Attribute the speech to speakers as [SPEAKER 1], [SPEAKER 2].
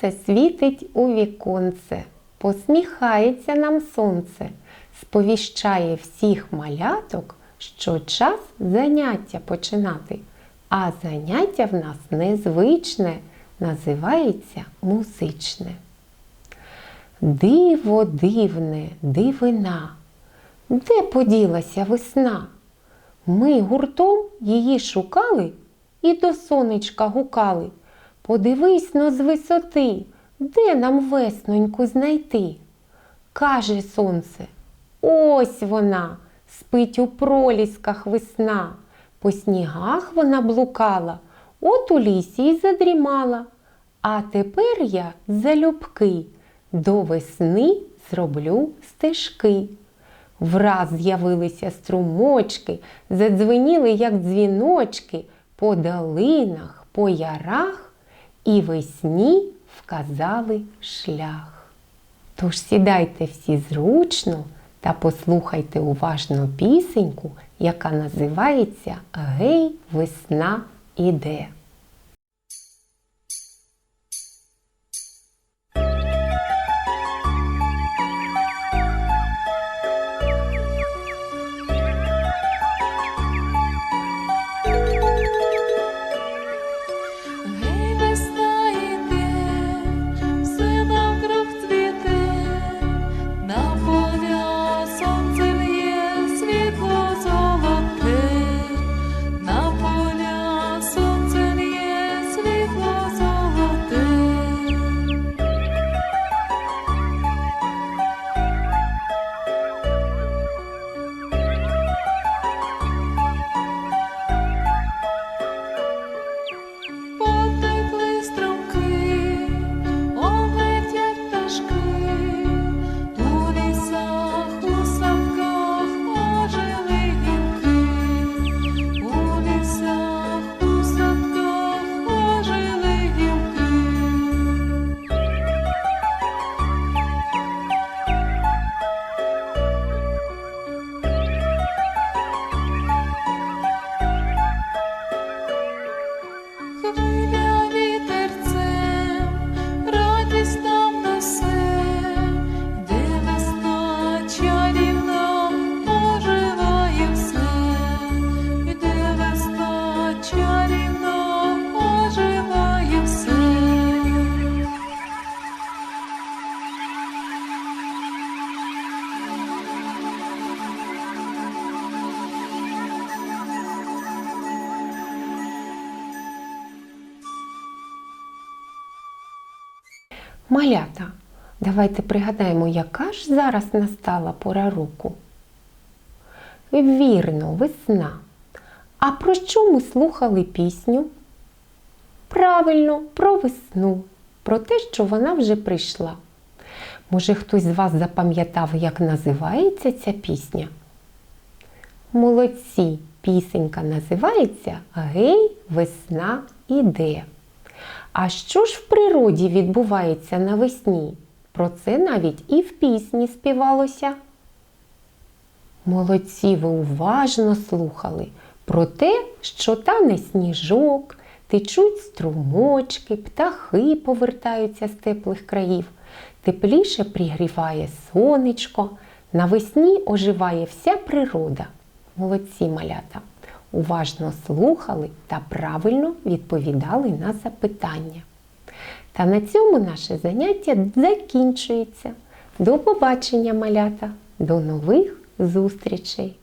[SPEAKER 1] Сонце світить у віконце, посміхається нам сонце, сповіщає всіх маляток, що час заняття починати. А заняття в нас незвичне, називається музичне. Диво дивне, дивина, де поділася весна? Ми гуртом її шукали і до сонечка гукали. Подивись но з висоти, де нам весноньку знайти? Каже сонце, ось вона, спить у пролісках весна. По снігах вона блукала, от у лісі й задрімала. А тепер я залюбки до весни зроблю стежки. Враз з'явилися струмочки, задзвеніли, як дзвіночки, по долинах, по ярах і весні вказали шлях. Тож сідайте всі зручно та послухайте уважно пісеньку, яка називається Гей, весна іде.
[SPEAKER 2] Música
[SPEAKER 1] Малята, давайте пригадаємо, яка ж зараз настала пора року. Вірно, весна. А про що ми слухали пісню? Правильно, про весну, про те, що вона вже прийшла. Може, хтось з вас запам'ятав, як називається ця пісня? Молодці! Пісенька називається Гей, весна іде. А що ж в природі відбувається навесні? Про це навіть і в пісні співалося. Молодці, ви уважно слухали про те, що тане сніжок, течуть струмочки, птахи повертаються з теплих країв, тепліше пригріває сонечко, навесні оживає вся природа. Молодці малята! Уважно слухали та правильно відповідали на запитання. Та на цьому наше заняття закінчується. До побачення, малята! До нових зустрічей!